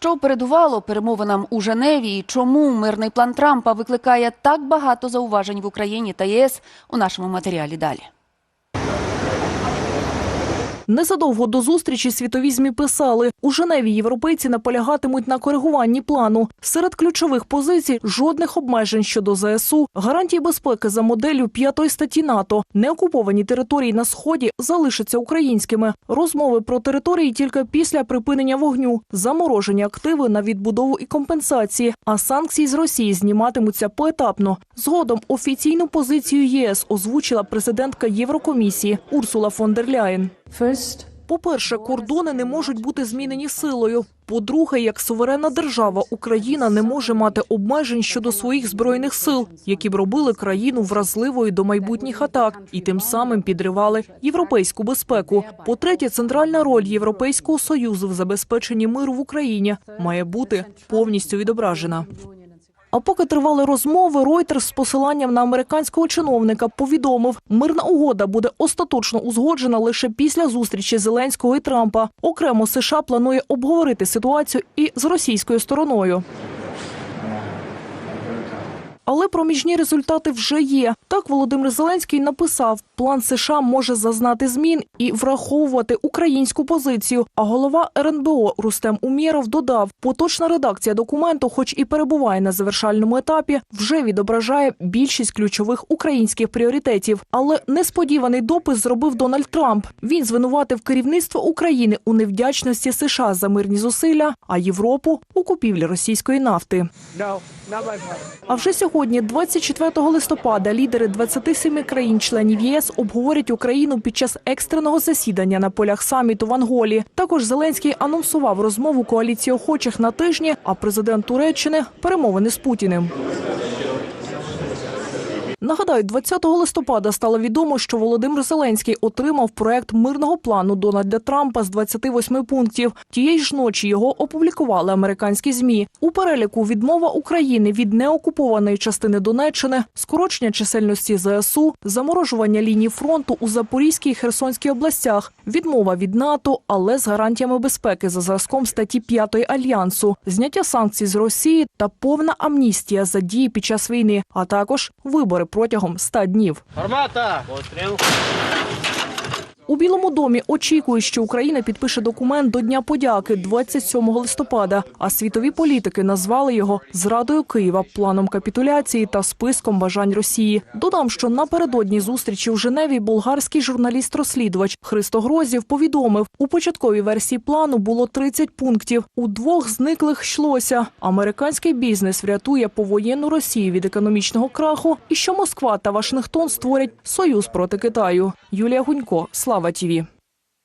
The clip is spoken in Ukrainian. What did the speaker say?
Що передувало перемовинам у Женеві і чому мирний план Трампа викликає так багато зауважень в Україні та ЄС у нашому матеріалі далі. Незадовго до зустрічі світові ЗМІ писали, у Женеві європейці наполягатимуть на коригуванні плану. Серед ключових позицій жодних обмежень щодо ЗСУ, гарантії безпеки за моделлю п'ятої статті НАТО, неокуповані території на сході залишаться українськими. Розмови про території тільки після припинення вогню, заморожені активи на відбудову і компенсації, а санкції з Росії зніматимуться поетапно. Згодом офіційну позицію ЄС озвучила президентка Єврокомісії Урсула фон дер Ляєн. По-перше, кордони не можуть бути змінені силою. По-друге, як суверенна держава, Україна не може мати обмежень щодо своїх збройних сил, які б робили країну вразливою до майбутніх атак і тим самим підривали європейську безпеку. По-третє, центральна роль Європейського союзу в забезпеченні миру в Україні має бути повністю відображена. А поки тривали розмови, Ройтер з посиланням на американського чиновника повідомив, мирна угода буде остаточно узгоджена лише після зустрічі Зеленського і Трампа. Окремо США планує обговорити ситуацію і з російською стороною. Але проміжні результати вже є. Так Володимир Зеленський написав, план США може зазнати змін і враховувати українську позицію. А голова РНБО Рустем Умєров додав, поточна редакція документу, хоч і перебуває на завершальному етапі, вже відображає більшість ключових українських пріоритетів. Але несподіваний допис зробив Дональд Трамп. Він звинуватив керівництво України у невдячності США за мирні зусилля, а Європу у купівлі російської нафти. А вже сьогодні, 24 листопада, лідери 27 країн-членів ЄС обговорять Україну під час екстреного засідання на полях саміту в Анголі. Також Зеленський анонсував розмову коаліції охочих на тижні, а президент Туреччини перемовини з Путіним. Нагадаю, 20 листопада стало відомо, що Володимир Зеленський отримав проект мирного плану Дональда Трампа з 28 пунктів. Тієї ж ночі його опублікували американські змі. У переліку відмова України від неокупованої частини Донеччини, скорочення чисельності ЗСУ, заморожування лінії фронту у Запорізькій і Херсонській областях, відмова від НАТО, але з гарантіями безпеки за зразком статті 5 альянсу, зняття санкцій з Росії та повна амністія за дії під час війни, а також вибори протягом 100 днів. Гармата! Постріл! У Білому домі очікують, що Україна підпише документ до Дня подяки 27 листопада. А світові політики назвали його зрадою Києва, планом капітуляції та списком бажань Росії. Додам, що напередодні зустрічі в Женеві болгарський журналіст-розслідувач Христо Грозів повідомив, у початковій версії плану було 30 пунктів. У двох зниклих йшлося. Американський бізнес врятує повоєнну Росію від економічного краху, і що Москва та Вашингтон створять союз проти Китаю. Юлія Гунько, Слава Тіві.